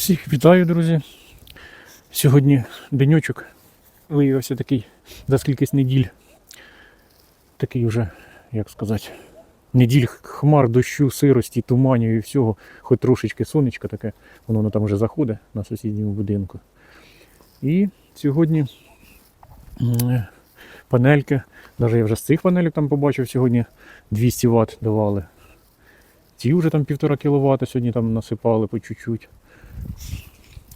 Всіх вітаю, друзі. Сьогодні денечок виявився такий за скількись неділь. Такий вже, як сказати, неділь хмар, дощу, сирості, туманів і всього. Хоч трошечки сонечка таке, воно, воно там вже заходить на сусідньому будинку. І сьогодні панельки, навіть я вже з цих панелек там побачив, сьогодні 200 Вт давали. Ті вже там 1,5 кВт сьогодні там насипали по чуть-чуть.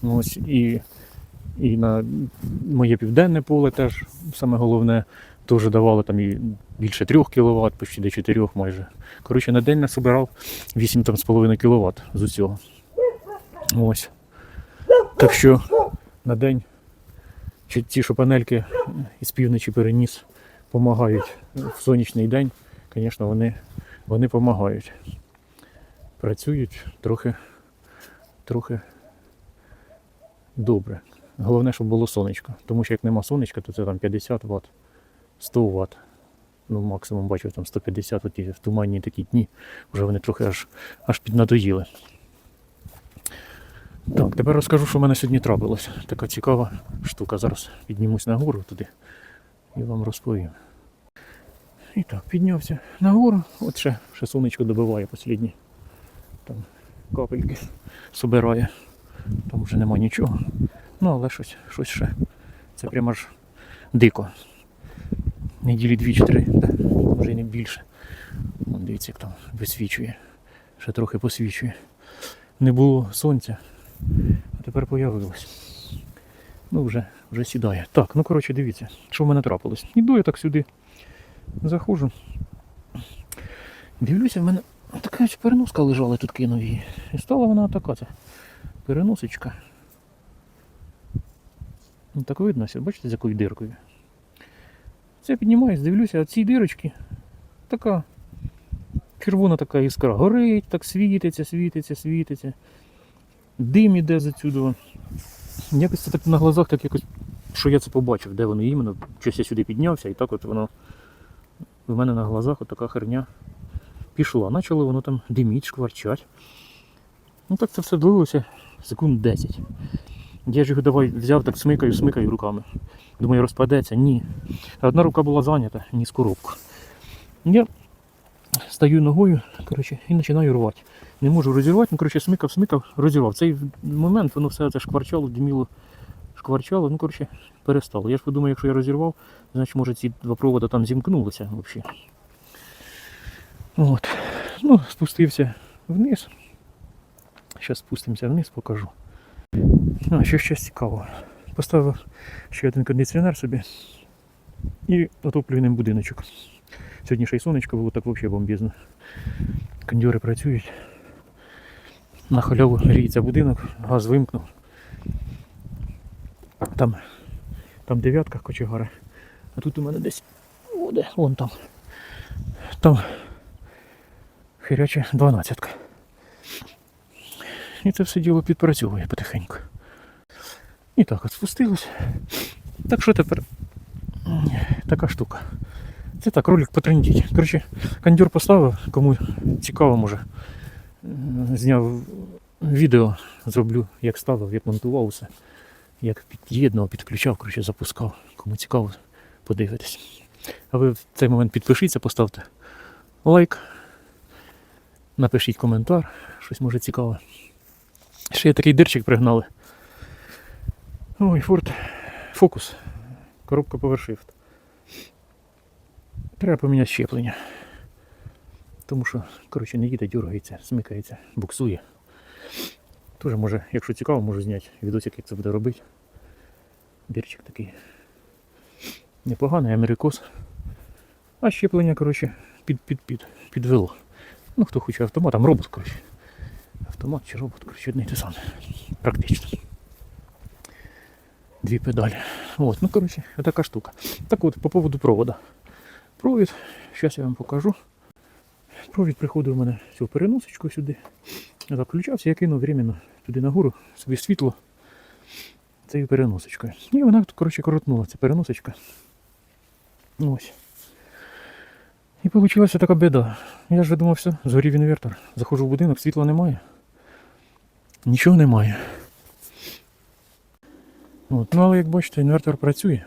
Ось і, і на моє південне поле теж саме головне, теж давали там і більше 3 кВт, почти до 4 майже. Коротше, на день насобирав 8,5 кВт з усього. Ось. Так що на день ті, що панельки із півночі переніс, допомагають в сонячний день, звісно, вони, вони допомагають. Працюють трохи, трохи добре. Головне, щоб було сонечко. Тому що як нема сонечка, то це там 50 Вт, 100 Вт. Ну, максимум бачив там 150 Вт в туманні такі дні. Вже вони трохи аж, аж піднадоїли. Так, тепер розкажу, що в мене сьогодні трапилось. Така цікава штука. Зараз піднімусь нагору туди і вам розповім. І так, піднявся нагору. От ще, ще сонечко добиває останні там капельки собирає. Там вже нема нічого. Ну, але щось, щось ще. Це прямо аж дико. Неділі дві чи три, може і не більше. Вон, дивіться, як там висвічує. Ще трохи посвічує. Не було сонця, а тепер появилось. Ну, вже, вже сідає. Так, ну коротше, дивіться, що в мене трапилось. Іду я так сюди. Заходжу. Дивлюся, в мене така переноска лежала тут кинув її. І стала вона така. Переносочка. Ну так видно, бачите, з якою диркою. Це піднімаюсь, дивлюся, а цій дирочці така червона така іскра. Горить, так світиться, світиться, світиться. Дим іде за. Якось це так на глазах, так якось, що я це побачив, де воно іменно. Щось я сюди піднявся, і так от воно в мене на глазах от така херня пішла. Почало воно там диміть, шкварчать. Ну так це все длилося секунд 10. Я ж його давай взяв, так смикаю, смикаю руками. Думаю, розпадеться. Ні. Одна рука була зайнята, ні з коробку. Я стою ногою коротше, і починаю рвати. Не можу розірвати, ну коротше, смикав, смикав, розірвав. Цей момент воно все це шкварчало, диміло, шкварчало, ну коротше, перестало. Я ж подумав, якщо я розірвав, значить може ці два провода там зімкнулися взагалі. От. Ну, спустився вниз. Зараз спустимося вниз, покажу. А, ще щось цікавого. Поставив ще один кондиціонер собі і отоплюю ним будиночок. Сьогодні ще й сонечко було так взагалі бомбізно. Кондьори працюють. На халяву гріється будинок, газ вимкнув. Там, там дев'ятка кочегара. А тут у мене десь о, де, вон там. Там хиряча дванадцятка. І це все діло підпрацьовує потихеньку. І так от спустилось. Так що тепер така штука. Це так, ролик потрендіть. Коротше, кондюр поставив, кому цікаво може. Зняв відео, зроблю, як ставив, як монтував все. Як під'єднував, підключав, коротше, запускав. Кому цікаво, подивитись. А ви в цей момент підпишіться, поставте лайк, напишіть коментар, щось може цікаве. Ще такий дирчик пригнали. Ой, Ford Focus. Коробка PowerShift. Треба поміняти щеплення. Тому що, коротше, не їде, дергається, смикається, буксує. Тоже може, якщо цікаво, можу зняти відосик, як це буде робити. Дирчик такий. Непоганий америкос. А щеплення, коротше, під, під, під, підвело. Ну, хто хоче автомат, там робот, коротше. Автомат чи робот, коротше, одне й те саме. Практично. Дві педалі. От, ну коротше, така штука. Так от, по поводу провода. Провід, зараз я вам покажу. Провід приходив у мене цю переносочку сюди. Заключався, я кинув временно туди нагору, собі світло цією переносочкою. І вона, коротше, коротнула, ця переносочка. Ось. І вийшла така біда. Я ж думав, все, згорів інвертор. Заходжу в будинок, світла немає нічого немає. От. Ну але як бачите, інвертор працює.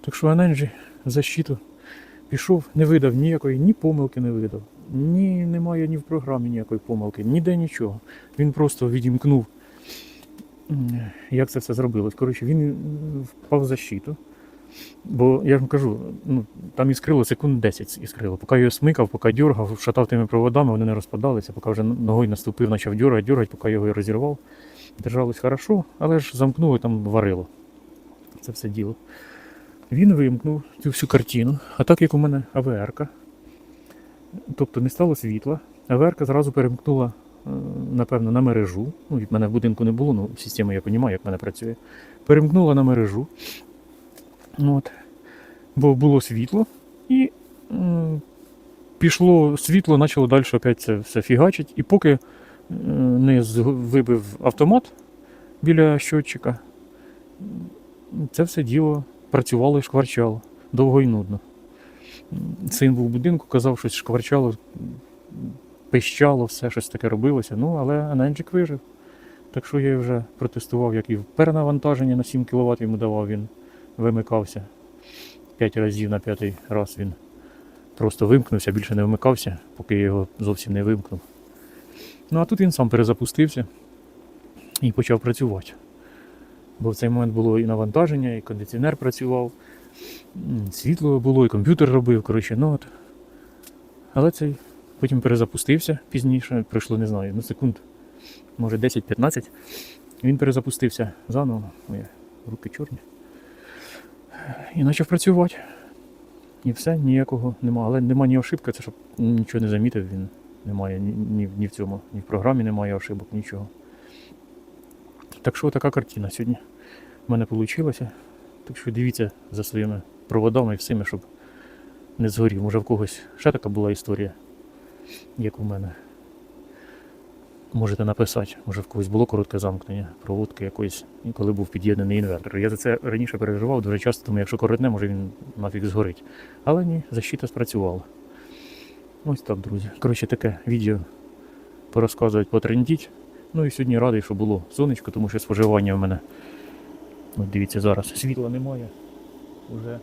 Так що Аненджі защиту пішов, не видав ніякої, ні помилки не видав. Ні, немає ні в програмі ніякої помилки, ніде нічого. Він просто відімкнув, як це все зробилось. Коротше, він впав в защиту. Бо я ж вам кажу, ну, там іскрило секунд 10 іскрило. Поки його смикав, поки дергав, шатав тими проводами, вони не розпадалися, поки вже ногою наступив, почав дергати, дергати, поки його розірвав. Держалось хорошо, але ж замкнуло там варило. Це все діло. Він вимкнув цю всю картину. А так як у мене АВР-ка, тобто не стало світла, АВР-ка зразу перемкнула, е, напевно, на мережу. Ну, від мене в будинку не було, ну система я розумію, як мене працює. Перемкнула на мережу. От. Бо було світло, і м, пішло світло, почало далі опять це все фігачить. І поки е, не вибив автомат біля щотчика, це все діло працювало і шкварчало. Довго і нудно. Син був в будинку, казав, щось шкварчало, пищало, все щось таке робилося. Ну, але Аненджик вижив. Так що я вже протестував, як і перенавантаження на 7 кВт йому давав, він вимикався. 5 разів на п'ятий раз він просто вимкнувся, більше не вмикався, поки його зовсім не вимкнув. Ну а тут він сам перезапустився і почав працювати. Бо в цей момент було і навантаження, і кондиціонер працював, світло було, і комп'ютер робив, коротше, ну от. Але цей потім перезапустився пізніше, пройшло, не знаю, ну секунд, може 10-15. Він перезапустився заново. Ой, руки чорні. І почав працювати. І все, ніякого нема. Але нема ні ошибки, це щоб нічого не замітив, він немає ні, ні, в цьому, ні в програмі немає ошибок, нічого. Так що така картина сьогодні в мене вийшла. Так що дивіться за своїми проводами і всіми, щоб не згорів. Може в когось ще така була історія, як у мене. Можете написати, може в когось було коротке замкнення, проводки якоїсь, коли був під'єднаний інвертор. Я за це раніше переживав дуже часто, тому якщо коротне, може він нафіг згорить. Але ні, защита спрацювала. Ось так, друзі. Коротше, таке відео порозказувати, потрендіть. Ну і сьогодні радий, що було сонечко, тому що споживання в мене. От дивіться, зараз світла немає. Уже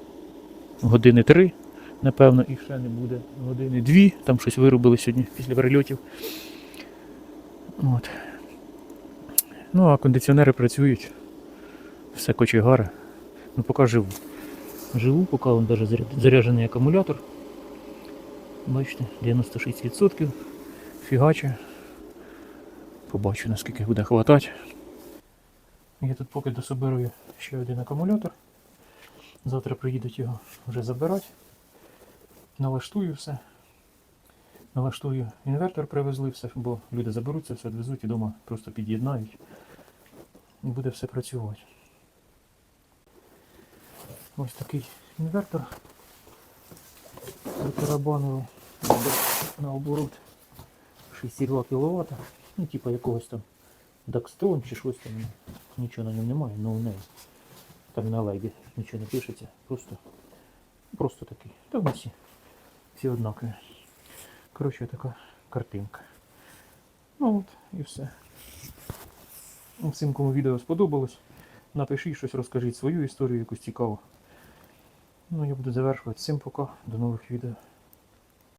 години три, напевно, і ще не буде. Години дві. Там щось виробили сьогодні після перельотів. От. Ну, а кондиціонери працюють. Все кочегаре. Ну, поки живу. Живу, поки він навіть заряд- заряджений акумулятор. Бачите, 96% фігаче. Побачу, наскільки буде хватати. Я тут поки дособирую ще один акумулятор. Завтра приїдуть його вже забирати. Налаштую все. Налаштую інвертор, привезли все, бо люди заберуться, все відвезуть і вдома просто під'єднають. І буде все працювати. Ось такий інвертор. Тарабановий наоборот 62 кВт. Ну, типа якогось там Дакстрон чи щось там. Нічого на ньому немає, но в неї. Там на легі нічого не пишеться. Просто, просто такий. Та вони всі, всі однакові. Коротше, така картинка. Ну от і все. Ну, Всім, кому відео сподобалось, напишіть щось, розкажіть свою історію, якусь цікаву. Ну, я буду завершувати. Всім пока, до нових відео.